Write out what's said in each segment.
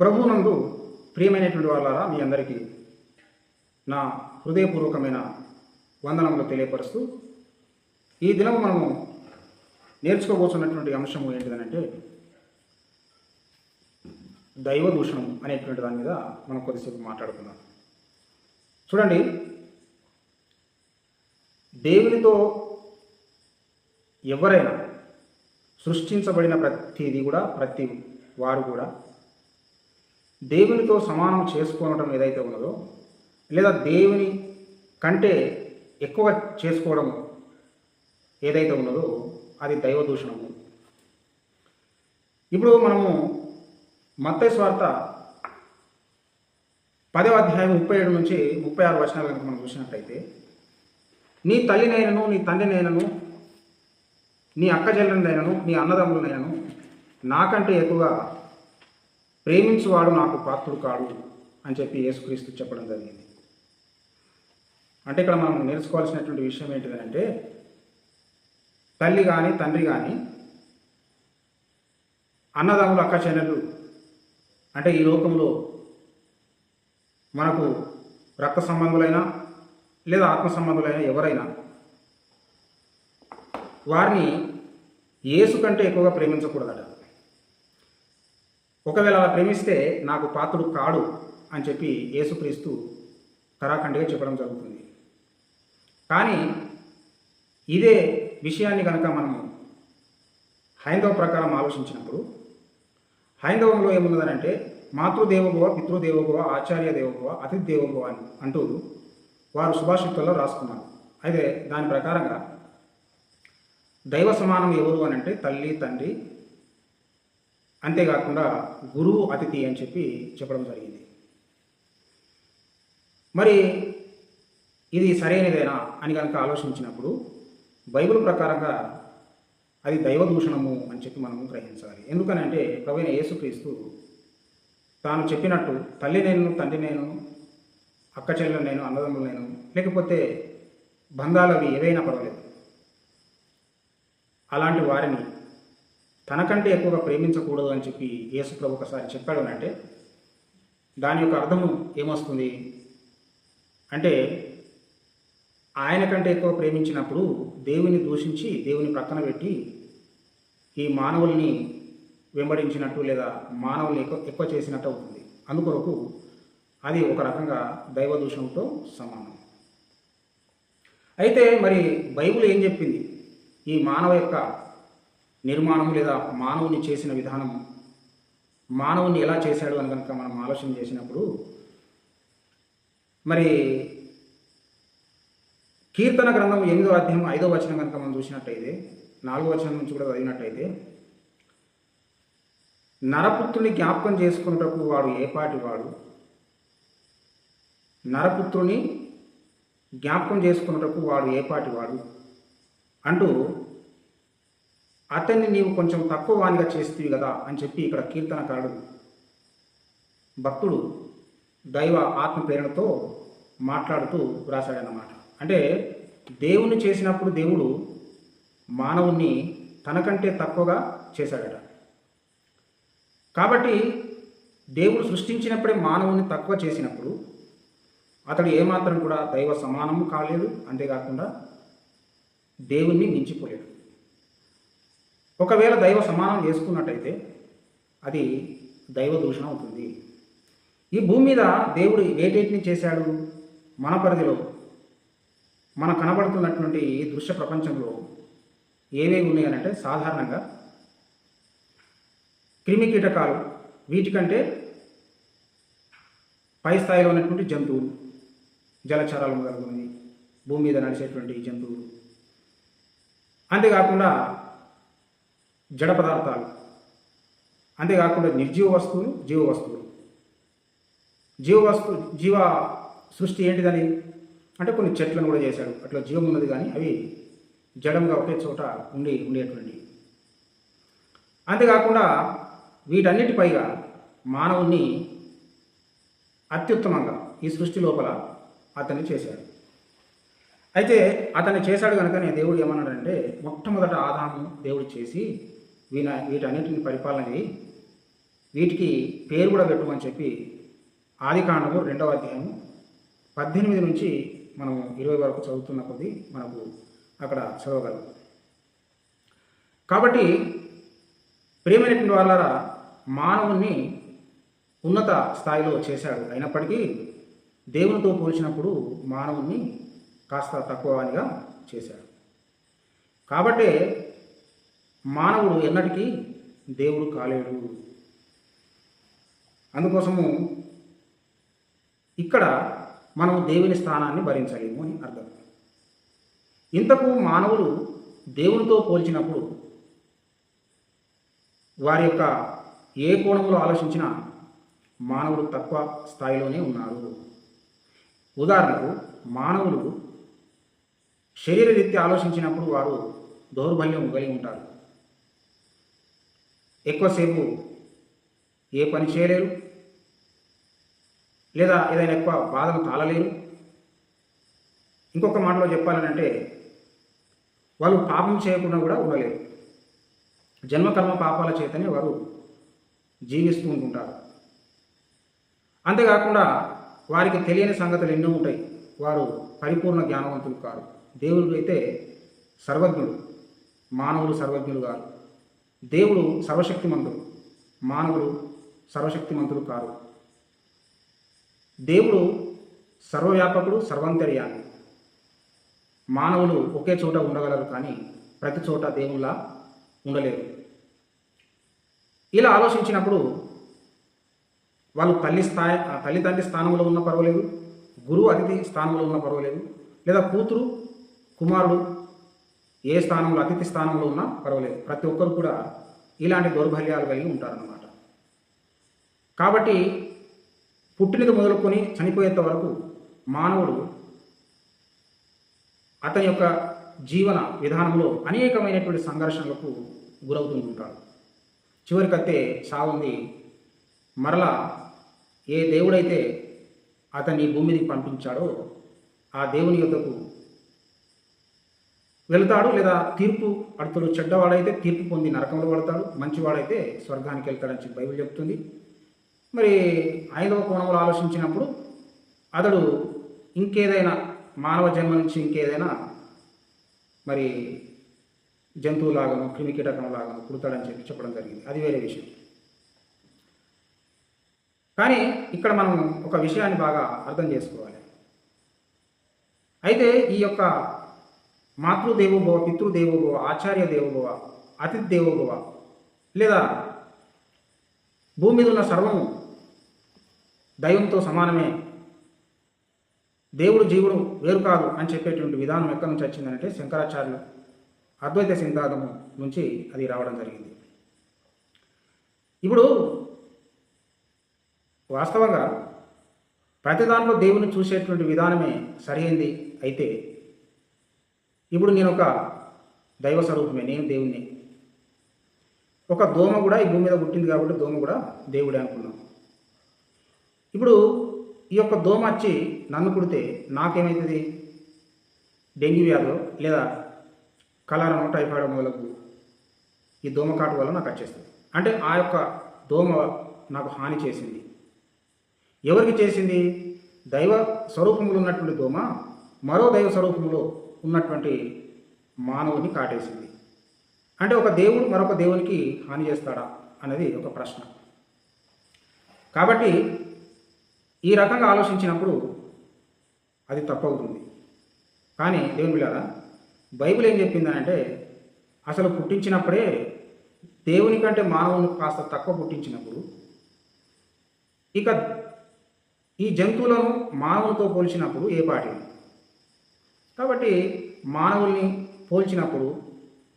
ప్రభునందు ప్రియమైనటువంటి వాళ్ళారా మీ అందరికీ నా హృదయపూర్వకమైన వందనములు తెలియపరుస్తూ ఈ దినం మనము నేర్చుకోబోతున్నటువంటి అంశము ఏంటిదనంటే దైవ దూషణం అనేటువంటి దాని మీద మనం కొద్దిసేపు మాట్లాడుకుందాం. చూడండి దేవునితో ఎవరైనా సృష్టించబడిన ప్రతిదీ కూడా ప్రతి వారు కూడా దేవునితో సమానం చేసుకోవడం ఏదైతే ఉన్నదో లేదా దేవుని కంటే ఎక్కువ చేసుకోవడం ఏదైతే ఉన్నదో అది దైవ దూషణము ఇప్పుడు మనము మత్తయి స్వార్థ పదవ అధ్యాయం ముప్పై ఏడు నుంచి ముప్పై ఆరు వచనాలు కనుక మనం చూసినట్టయితే నీ తల్లినైనను నీ తండ్రినైనను నీ అక్క చెల్లెలనైనను నీ అన్నదమ్ములనైనను నాకంటే ఎక్కువగా ప్రేమించువాడు నాకు పాత్రుడు కాడు అని చెప్పి యేసుక్రీస్తు చెప్పడం జరిగింది. అంటే ఇక్కడ మనం నేర్చుకోవాల్సినటువంటి విషయం ఏంటిదంటే తల్లి కానీ తండ్రి కానీ అన్నదమ్ములు అక్క చెల్లెలు అంటే ఈ లోకంలో మనకు రక్త సంబంధులైనా లేదా ఆత్మ సంబంధులైనా ఎవరైనా వారిని యేసు కంటే ఎక్కువగా ప్రేమించకూడదట. ఒకవేళ అలా ప్రేమిస్తే నాకు పాత్రుడు కాడు అని చెప్పి యేసుక్రీస్తు కరాఖండిగా చెప్పడం జరుగుతుంది. కానీ ఇదే విషయాన్ని కనుక మనము హైందవ ప్రకారం ఆలోచించినప్పుడు హైందవంలో ఏమున్నదనంటే మాతృదేవోభవ పితృదేవోభవ ఆచార్య దేవోభవ అతిథి దేవోభవ అని అంటూ వారు సుభాషితుల్లో రాసుకున్నారు. అయితే దాని ప్రకారంగా దైవ సమానం ఎవరు అని అంటే తల్లి తండ్రి అంతేకాకుండా గురువు అతిథి అని చెప్పి చెప్పడం జరిగింది. మరి ఇది సరైనదేనా అని కనుక ఆలోచించినప్పుడు బైబిల్ ప్రకారంగా అది దైవదూషణము అని చెప్పి మనము గ్రహించాలి. ఎందుకనంటే ప్రవీణ యేసుక్రీస్తు తాను చెప్పినట్టు తల్లి నేను తండ్రి నేను అక్క చెల్లెలు నేను అన్నదమ్ములు నేను లేకపోతే బంధాలు అవి ఏవైనా పర్వాలేదు. అలాంటి వారిని తనకంటే ఎక్కువగా ప్రేమించకూడదు అని చెప్పి యేసుప్రభు ఒకసారి చెప్పాడు అని అంటే దాని యొక్క అర్థము ఏమొస్తుంది? అంటే ఆయన కంటే ఎక్కువ ప్రేమించినప్పుడు దేవుని దూషించి దేవుని ప్రక్కన పెట్టి ఈ మానవుల్ని వెంబడించినట్టు లేదా మానవుల్ని ఎక్కువ ఎక్కువ చేసినట్టు అవుతుంది. అందుకొరకు అది ఒక రకంగా దైవ దూషంతో సమానం. అయితే మరి బైబిల్ ఏం చెప్పింది? ఈ మానవ యొక్క నిర్మాణం లేదా మానవుని చేసిన విధానం మానవుని ఎలా చేశాడు అని కనుక మనం ఆలోచన చేసినప్పుడు మరి కీర్తన గ్రంథం ఎనిమిదో అధ్యాయం ఐదో వచనం కనుక మనం చూసినట్టయితే నాలుగో వచనం నుంచి కూడా చదివినట్టయితే నరపుత్రుని జ్ఞాపకం చేసుకున్నటకు వాడు ఏపాటి వాడు? నరపుత్రుని జ్ఞాపకం చేసుకున్నటకు వాడు ఏపాటి వాడు? అంటూ అతన్ని నీవు కొంచెం తక్కువ వానిగా చేస్తీవి కదా అని చెప్పి ఇక్కడ కీర్తనకారుడు భక్తుడు దైవ ఆత్మ ప్రేరణతో మాట్లాడుతూ వ్రాసాడన్నమాట అంటే దేవుణ్ణి చేసినప్పుడు దేవుడు మానవుణ్ణి తనకంటే తక్కువగా చేశాడట. కాబట్టి దేవుడు సృష్టించినప్పుడే మానవుని తక్కువ చేసినప్పుడు అతడు ఏమాత్రం కూడా దైవ సమానము కాలేదు. అంతేకాకుండా దేవుణ్ణి మించిపోలేడు ఒకవేళ దైవ సమానం చేసుకున్నట్టయితే అది దైవ దూషణ అవుతుంది. ఈ భూమి మీద దేవుడు వేటేటిని చేశాడు? మన పరిధిలో మన కనబడుతున్నటువంటి ఈ దృశ్య ప్రపంచంలో ఏవేవి ఉన్నాయనంటే సాధారణంగా క్రిమి కీటకాలు వీటికంటే పై స్థాయిలో ఉన్నటువంటి జంతువులు జలచరాలు మొదలగునవి భూమి మీద నడిచేటువంటి జంతువులు. అంతేకాకుండా జడ పదార్థాలు. అంతేకాకుండా నిర్జీవ వస్తువులు జీవ వస్తువులు. జీవ వస్తు జీవ సృష్టి ఏంటిదని? అంటే కొన్ని చెట్లను కూడా చేశాడు. అట్లా జీవం ఉన్నది కానీ అవి జడంగా ఒకే చోట ఉండి ఉండేటువంటి. అంతేకాకుండా వీటన్నిటిపైగా మానవుణ్ణి అత్యుత్తమంగా ఈ సృష్టి లోపల అతన్ని చేశాడు. అయితే అతన్ని చేశాడు కనుకనే దేవుడు ఏమన్నాడంటే మొట్టమొదట ఆదాము దేవుడు చేసి వీన వీటన్నిటిని పరిపాలన చేయి. వీటికి పేరు కూడా పెట్టమని చెప్పి ఆది కాండము రెండవ అధ్యాయము పద్దెనిమిది నుంచి మనం ఇరవై వరకు చదువుతున్న కొద్దీ మనకు అక్కడ చదవగలం కాబట్టి ప్రియమైనటువంటి వాళ్ళ మానవుణ్ణి ఉన్నత స్థాయిలో చేశాడు. అయినప్పటికీ దేవునితో పోల్చినప్పుడు మానవుణ్ణి కాస్త తక్కువగా చేశాడు. కాబట్టే మానవుడు ఎన్నటికీ దేవుడు కాలేడు. అందుకోసము ఇక్కడ మనం దేవుని స్థానాన్ని భరించలేము అని అర్థం. ఇంతకు మానవులు దేవునితో పోల్చినప్పుడు వారి యొక్క ఏ కోణంలో ఆలోచించినా మానవుడు తక్కువ స్థాయిలోనే ఉన్నారు ఉదాహరణకు మానవులు శరీర రీత్యా ఆలోచించినప్పుడు వారు దౌర్బల్యం కలిగి ఉంటారు. ఎక్కువసేపు ఏ పని చేయలేరు. లేదా ఏదైనా ఎక్కువ బాధను తాళలేరు. ఇంకొక మాటలో చెప్పాలంటే వాళ్ళు పాపం చేయకుండా కూడా ఉండలేరు. జన్మకర్మ పాపాల చేతనే వారు జీవిస్తూ ఉంటుంటారు. అంతేకాకుండా వారికి తెలియని సంగతులు ఎన్నో ఉంటాయి. వారు పరిపూర్ణ జ్ఞానవంతులు కారు. దేవుడు అయితే సర్వజ్ఞుడు మానవులు సర్వజ్ఞులు కారు. దేవుడు సర్వశక్తిమంతుడు. మానవుడు సర్వశక్తిమంతులు కారు. దేవుడు సర్వవ్యాపకుడు సర్వంతర్యాన్ని మానవులు ఒకే చోట ఉండగలరు కానీ ప్రతి చోట దేవుళ్ళ ఉండలేరు. ఇలా ఆలోచించినప్పుడు వాళ్ళు తల్లి స్థాయి ఆ తల్లిదండ్రి స్థానంలో ఉన్న పర్వాలేదు గురువు అతిథి స్థానంలో ఉన్న పర్వాలేదు లేదా కూతురు కుమారుడు ఏ స్థానంలో అతిథి స్థానంలో ఉన్నా పర్వాలేదు. ప్రతి ఒక్కరు కూడా ఇలాంటి దౌర్బల్యాలు కలిగి ఉంటారన్నమాట. కాబట్టి పుట్టినది మొదలుకొని చనిపోయేంత వరకు మానవుడు అతని యొక్క జీవన విధానంలో అనేకమైనటువంటి సంఘర్షణలకు గురవుతూ ఉంటాడు. చివరికత్తే సావుంది మరలా ఏ దేవుడైతే అతన్ని భూమి పంపించాడో ఆ దేవుని యొక్కకు వెళతాడు లేదా తీర్పు అడుతుడు చెడ్డవాడైతే తీర్పు పొంది నరకంలో పడతాడు మంచివాడైతే స్వర్గానికి వెళ్తాడని చెప్పి బైబిల్ చెప్తుంది. మరి ఐదవ కోణంలో ఆలోచించినప్పుడు అతడు ఇంకేదైనా మానవ జన్మ నుంచి ఇంకేదైనా మరి జంతువులాగాను క్రిమికీటకం లాగాను పుడతాడని చెప్పి చెప్పడం జరిగింది. అది వేరే విషయం. కానీ ఇక్కడ మనం ఒక విషయాన్ని బాగా అర్థం చేసుకోవాలి. అయితే ఈ యొక్క మాతృదేవోభవ పితృదేవోభవ ఆచార్య దేవోభవ అతిథి దేవోభవ లేదా భూమి మీద ఉన్న సర్వము దైవంతో సమానమే. దేవుడు జీవుడు వేరు కాదు అని చెప్పేటువంటి విధానం ఎక్కడి నుంచి వచ్చిందంటే శంకరాచార్యులు అద్వైత సిద్ధాంతము నుంచి అది రావడం జరిగింది. ఇప్పుడు వాస్తవంగా ప్రతి దాంట్లో దేవుని చూసేటువంటి విధానమే సరైంది అయితే ఇప్పుడు నేను ఒక దైవ స్వరూపమే నేను దేవుణ్ణి. ఒక దోమ కూడా ఈ భూమి మీద పుట్టింది కాబట్టి దోమ కూడా దేవుడే అనుకున్నాం. ఇప్పుడు ఈ యొక్క దోమ వచ్చి నన్ను కుడితే నాకేమవుతుంది డెంగ్యూ వ్యాధి లేదా కలరను టైఫాయిడ్ మొదలకు ఈ దోమ కాటు వల్ల నాకు వచ్చేస్తుంది. అంటే ఆ యొక్క దోమ నాకు హాని చేసింది. ఎవరికి చేసింది? దైవ స్వరూపంలో ఉన్నటువంటి దోమ మరో దైవ స్వరూపంలో ఉన్నటువంటి మానవుని కాటేసింది. అంటే ఒక దేవుడు మరొక దేవునికి హాని చేస్తాడా అనేది ఒక ప్రశ్న. కాబట్టి ఈ రకంగా ఆలోచించినప్పుడు అది తప్పవుతుంది. కానీ దేవుని బిళ్ళారా బైబిల్ ఏం చెప్పిందనంటే అసలు పుట్టించినప్పుడే దేవుని కంటే మానవుని కాస్త తక్కువ పుట్టించినప్పుడు ఇక ఈ జంతువులను మానవులతో పోల్చినప్పుడు ఏ పాటి? కాబట్టి మానవుల్ని పోల్చినప్పుడు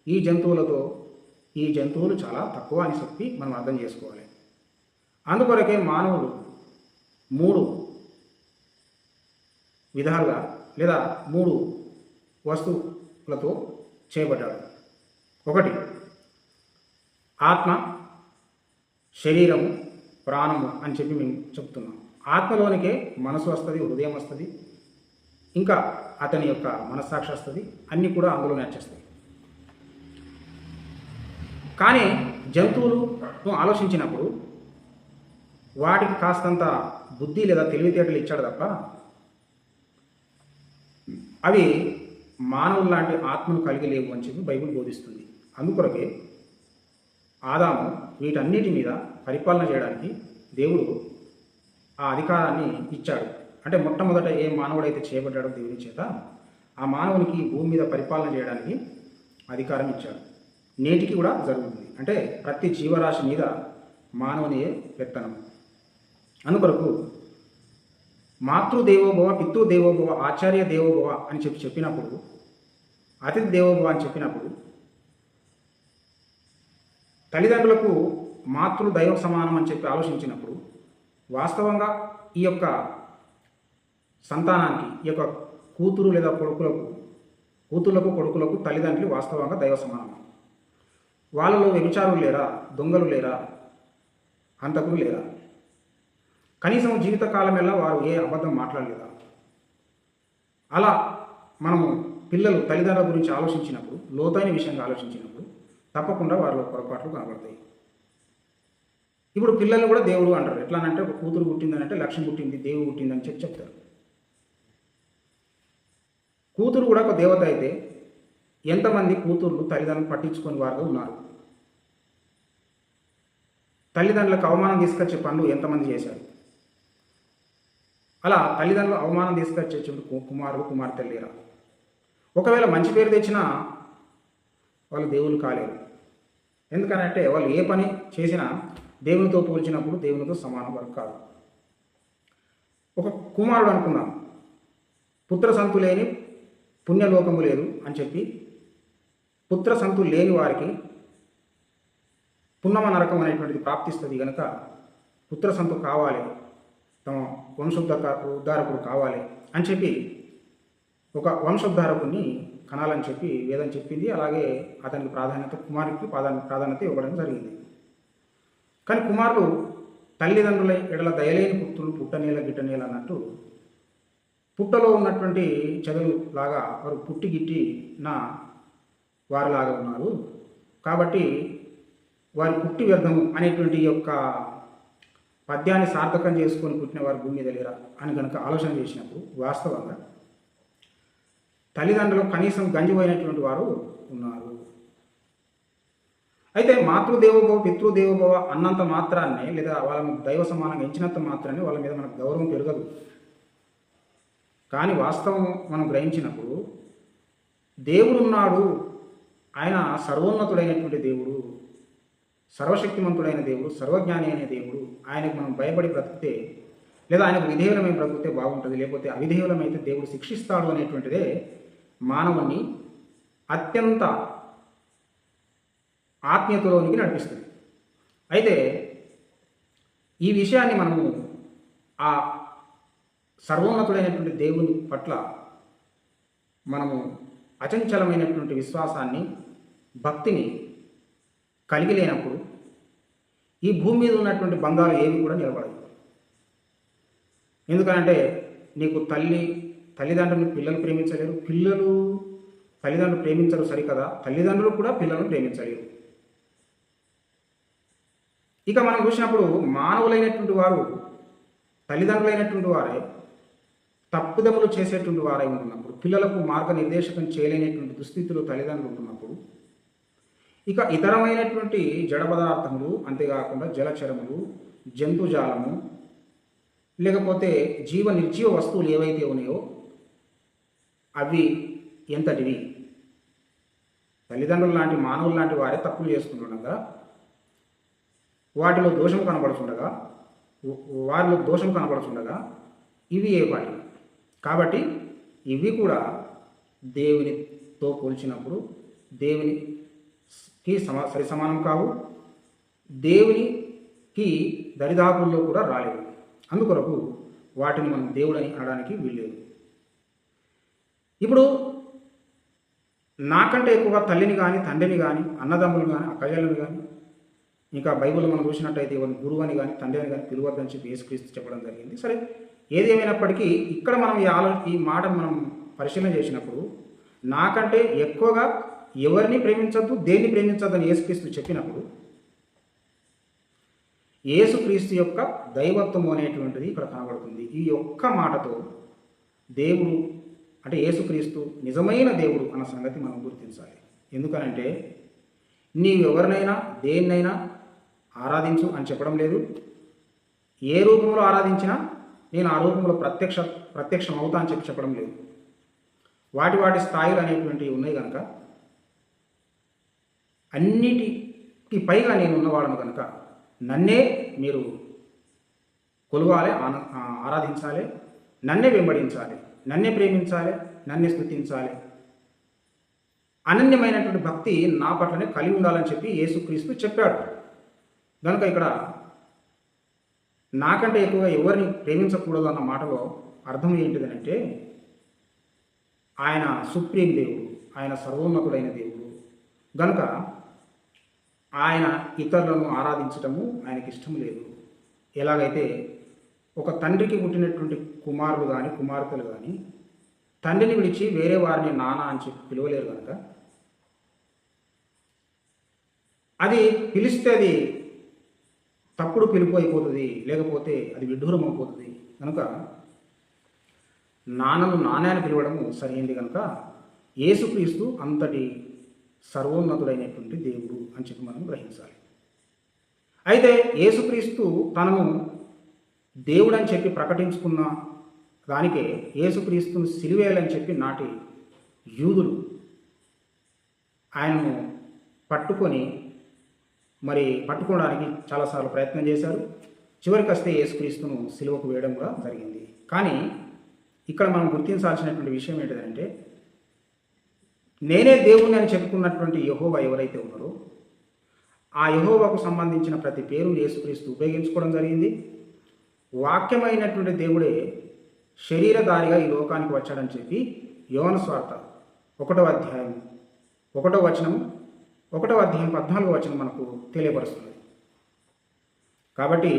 ఈ జంతువులతో ఈ జంతువులు చాలా తక్కువ అని చెప్పి మనం అర్థం చేసుకోవాలి. అందుకొరకే మానవులు మూడు విధాలుగా లేదా మూడు వస్తువులతో చేయబడ్డాడు ఒకటి ఆత్మ శరీరము ప్రాణము అని చెప్పి మేము చెప్తున్నాం. ఆత్మలోనికే మనసు వస్తుంది హృదయం వస్తుంది ఇంకా అతని యొక్క మనస్సాక్షి వస్తుంది. అన్నీ కూడా అందులోనే నేర్చేస్తాయి కానీ జంతువులు ఆలోచించినప్పుడు వాటికి కాస్తంత బుద్ధి లేదా తెలివితేటలు ఇచ్చాడు తప్ప అవి మానవులు లాంటి ఆత్మను కలిగి లేవు అని చెప్పి బైబిల్ బోధిస్తుంది. అందుకొరకే ఆదాము వీటన్నిటి మీద పరిపాలన చేయడానికి దేవుడు ఆ అధికారాన్ని ఇచ్చాడు. అంటే మొట్టమొదట ఏ మానవుడైతే చేయబడ్డాడో దేవుని చేత ఆ మానవునికి భూమి మీద పరిపాలన చేయడానికి అధికారం ఇచ్చాడు. నేటికి కూడా జరుగుతుంది. అంటే ప్రతి జీవరాశి మీద మానవుని పెత్తనం. అందుకొరకు మాతృదేవోభవ పితృదేవోభవ ఆచార్య దేవోభవ అని చెప్పి చెప్పినప్పుడు అతిథి దేవోభవ అని చెప్పినప్పుడు తల్లిదండ్రులకు మాతృ దైవ సమానం అని చెప్పి ఆలోచించినప్పుడు వాస్తవంగా ఈ యొక్క సంతానానికి ఈ యొక్క కూతురు లేదా కొడుకులకు కూతుర్లకు కొడుకులకు తల్లిదండ్రులు వాస్తవంగా దైవ సమానం వాళ్ళలో వ్యభిచారులు లేరా? దొంగలు లేరా? అంతకులు లేరా? కనీసం జీవితకాలమెల్లా వారు ఏ అబద్ధం మాట్లాడలేదా? అలా మనము పిల్లలు తల్లిదండ్రుల గురించి ఆలోచించినప్పుడు లోతైన విషయంగా ఆలోచించినప్పుడు తప్పకుండా వారిలో పొరపాట్లు కనబడతాయి. ఇప్పుడు పిల్లలు కూడా దేవుడు అంటారు. ఎట్లా అంటే ఒక కూతురు పుట్టిందని అంటే లక్ష్యం పుట్టింది దేవుడు పుట్టిందని చెప్పి చెప్తారు. కూతురు కూడా ఒక దేవత అయితే ఎంతమంది కూతుర్లు తల్లిదండ్రులు పట్టించుకొని వారుగా ఉన్నారు? తల్లిదండ్రులకు అవమానం తీసుకొచ్చే పనులు ఎంతమంది చేశారు? అలా తల్లిదండ్రులు అవమానం తీసుకొచ్చే కు- కుమారుడు కుమార్తెలు లేరా? ఒకవేళ మంచి పేరు తెచ్చినా వాళ్ళు దేవుళ్ళు కాలేరు. ఎందుకనంటే వాళ్ళు ఏ పని చేసినా దేవునితో పోల్చినప్పుడు దేవునితో సమానం వరకు కాదు. ఒక కుమారుడు అనుకున్నాం పుత్ర సంతులేని పుణ్యలోకము లేదు అని చెప్పి పుత్ర సంతు లేని వారికి పున్నమ నరకం అనేటువంటిది ప్రాప్తిస్తుంది కనుక పుత్ర సంతు కావాలి తమ వంశోద్ధక ఉద్ధారకుడు కావాలి అని చెప్పి ఒక వంశోద్ధారకుడిని కనాలని చెప్పి వేదం చెప్పింది. అలాగే అతనికి ప్రాధాన్యత కుమారుడికి ప్రాధాన్య ప్రాధాన్యత ఇవ్వడం జరిగింది. కానీ కుమారుడు తల్లిదండ్రుల ఎడల దయలేని పుత్రులు పుట్టనేల గిట్టనేల అన్నట్టు పుట్టలో ఉన్నటువంటి చదువు లాగా వారు పుట్టి గిట్టి నా వారిలాగా ఉన్నారు. కాబట్టి వారి పుట్టి వ్యర్థము అనేటువంటి యొక్క పద్యాన్ని సార్థకం చేసుకొని పుట్టిన వారు భూమి మీద లేరా అని కనుక ఆలోచన చేసినప్పుడు వాస్తవంగా తల్లిదండ్రులు కనీసం గంజిపోయినటువంటి వారు ఉన్నారు. అయితే మాతృదేవోభవ పితృదేవోభవ అన్నంత మాత్రాన్నే లేదా వాళ్ళని దైవ సమానంగా ఎంచినంత మాత్రాన్ని వాళ్ళ మీద మనకు గౌరవం పెరగదు. కానీ వాస్తవం మనం గ్రహించినప్పుడు దేవుడున్నాడు. ఆయన సర్వోన్నతుడైనటువంటి దేవుడు సర్వశక్తిమంతుడైన దేవుడు సర్వజ్ఞాని అయిన దేవుడు. ఆయనకు మనం భయపడి బ్రతికితే లేదా ఆయనకు విధేయులమై బ్రతికితే బాగుంటుంది. లేకపోతే అవిధేయులమైతే దేవుడు శిక్షిస్తాడు అనేటువంటిదే మానవుణ్ణి అత్యంత ఆత్మీయతలోనికి నడిపిస్తుంది. అయితే ఈ విషయాన్ని మనము ఆ సర్వోన్నతుడైనటువంటి దేవుని పట్ల మనము అచంచలమైనటువంటి విశ్వాసాన్ని భక్తిని కలిగి లేనప్పుడు ఈ భూమి మీద ఉన్నటువంటి బంధాలు ఏవి కూడా నిలబడవు. ఎందుకంటే నీకు తల్లి తల్లిదండ్రులు పిల్లలు ప్రేమించలేరు. పిల్లలు తల్లిదండ్రులు ప్రేమించరు సరికదా? తల్లిదండ్రులు కూడా పిల్లలను ప్రేమించలేరు. ఇక మనం చూసినప్పుడు మానవులైనటువంటి వారు తల్లిదండ్రులైనటువంటి వారే తప్పుదములు చేసేటువంటి వారై ఉంటున్నప్పుడు పిల్లలకు మార్గనిర్దేశకం చేయలేనటువంటి దుస్థితిలో తల్లిదండ్రులు ఉంటున్నప్పుడు ఇక ఇతరమైనటువంటి జడ పదార్థములు అంతేకాకుండా జలచరములు జంతుజాలము లేకపోతే జీవ నిర్జీవ వస్తువులు ఏవైతే ఉన్నాయో అవి ఎంతటివి? తల్లిదండ్రులు లాంటి మానవులు లాంటి వారే తప్పులు చేసుకుంటుండగా వాటిలో దోషం కనబడుతుండగా వారిలో దోషం కనబడుతుండగా ఇవి ఏ వాటి కాబట్టి ఇవి కూడా దేవునితో పోల్చినప్పుడు దేవునికి సమా సరి సమానం కావు. దేవునికి దరిదాపుల్లో కూడా రాలేదు అందుకొరకు వాటిని మనం దేవుడని అనడానికి వీల్లేదు. ఇప్పుడు నాకంటే ఎక్కువగా తల్లిని కానీ తండ్రిని కానీ అన్నదమ్ములు కానీ అక్కయ్యలను కానీ ఇంకా బైబిల్ మనం చూసినట్టయితే ఇవన్నీ గురువు అని కానీ తండ్రి అని కానీ పిలువద్దని చెప్పి యేసుక్రీస్తు చెప్పడం జరిగింది. సరే ఏది ఇక్కడ మనం ఈ ఆలో ఈ మాటను మనం పరిశీలన చేసినప్పుడు నాకంటే ఎక్కువగా ఎవరిని ప్రేమించద్దు దేన్ని ప్రేమించద్దు అని యేసుక్రీస్తు చెప్పినప్పుడు యేసుక్రీస్తు యొక్క దైవత్వం అనేటువంటిది ఇక్కడ కనబడుతుంది. ఈ ఒక్క మాటతో దేవుడు అంటే యేసుక్రీస్తు నిజమైన దేవుడు అన్న సంగతి మనం గుర్తించాలి. ఎందుకనంటే నీవు ఎవరినైనా దేన్నైనా ఆరాధించు అని చెప్పడం లేదు. ఏ రూపంలో ఆరాధించినా నేను ఆ రూపంలో ప్రత్యక్ష ప్రత్యక్షం అవుతా అని చెప్పి చెప్పడం లేదు. వాటి వాటి స్థాయిలు అనేటువంటివి ఉన్నాయి కనుక అన్నిటికి పైగా నేను ఉన్నవాడను కనుక నన్నే మీరు కొలవాలి ఆరాధించాలి నన్నే వెంబడించాలి నన్నే ప్రేమించాలి నన్నే స్థుతించాలి. అనన్యమైనటువంటి భక్తి నా పట్లనే కలిగి ఉండాలని చెప్పి యేసుక్రీస్తు చెప్పాడు. కనుక ఇక్కడ నాకంటే ఎక్కువగా ఎవరిని ప్రేమించకూడదు అన్న మాటలో అర్థం ఏంటిదనంటే ఆయన సుప్రీం దేవుడు ఆయన సర్వోన్నతుడైన దేవుడు. గనుక ఆయన ఇతరులను ఆరాధించటము ఆయనకి ఇష్టం లేదు. ఎలాగైతే ఒక తండ్రికి పుట్టినటువంటి కుమారులు కానీ కుమార్తెలు కానీ తండ్రిని విడిచి వేరే వారిని నాన్న అని చెప్పి పిలవలేరు కనుక అది పిలిస్తే అది తప్పుడు పిలుపు అయిపోతుంది లేకపోతే అది విడ్డూరం అయిపోతుంది కనుక నాన్నను నాణ్యాన్ని పిలవడము సరైనది కనుక యేసుక్రీస్తు అంతటి సర్వోన్నతుడైనటువంటి దేవుడు అని చెప్పి మనం గ్రహించాలి. అయితే యేసుక్రీస్తు తనను దేవుడని చెప్పి ప్రకటించుకున్న దానికే యేసుక్రీస్తును సిలివేయాలని చెప్పి నాటి యూదులు ఆయనను పట్టుకొని మరి పట్టుకోవడానికి చాలాసార్లు ప్రయత్నం చేశారు. చివరికి వస్తే యేసుక్రీస్తును సిలువకు వేయడం కూడా జరిగింది. కానీ ఇక్కడ మనం గుర్తించాల్సినటువంటి విషయం ఏంటంటే నేనే దేవుణ్ణి అని చెప్పుకున్నటువంటి యహోవా ఎవరైతే ఉన్నారో ఆ యహోవాకు సంబంధించిన ప్రతి పేరు యేసుక్రీస్తు ఉపయోగించుకోవడం జరిగింది. వాక్యమైనటువంటి దేవుడే శరీరధారిగా ఈ లోకానికి వచ్చాడని చెప్పి యోన స్వార్థ ఒకటో అధ్యాయం ఒకటో వచనం ఒకటవ అధ్యాయం పద్నాలుగో వచనం మనకు తెలియపరుస్తుంది. కాబట్టి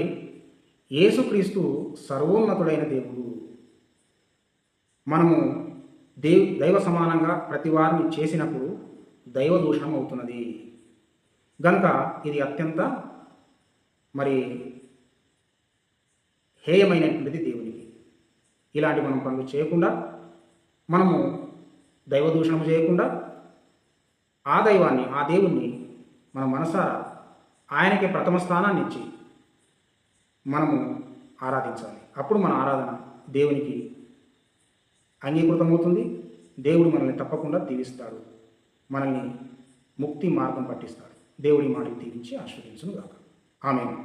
యేసుక్రీస్తు సర్వోన్నతుడైన దేవుడు. మనము దేవ్ దైవ సమానంగా ప్రతి వారిని చేసినప్పుడు దైవ దూషణం అవుతున్నది. గనుక ఇది అత్యంత మరి హేయమైనటువంటిది దేవునికి. ఇలాంటి మనం పనులు చేయకుండా మనము దైవ దూషణము చేయకుండా ఆ దైవాన్ని ఆ దేవుణ్ణి మన మనసారా ఆయనకి ప్రథమ స్థానాన్ని ఇచ్చి మనము ఆరాధించాలి. అప్పుడు మన ఆరాధన దేవునికి అంగీకృతమవుతుంది. దేవుడు మనల్ని తప్పకుండా దీవిస్తాడు. మనల్ని ముక్తి మార్గం పట్టిస్తాడు. దేవుడి మాటలు దీవించి ఆశ్రయించును గాక ఆమె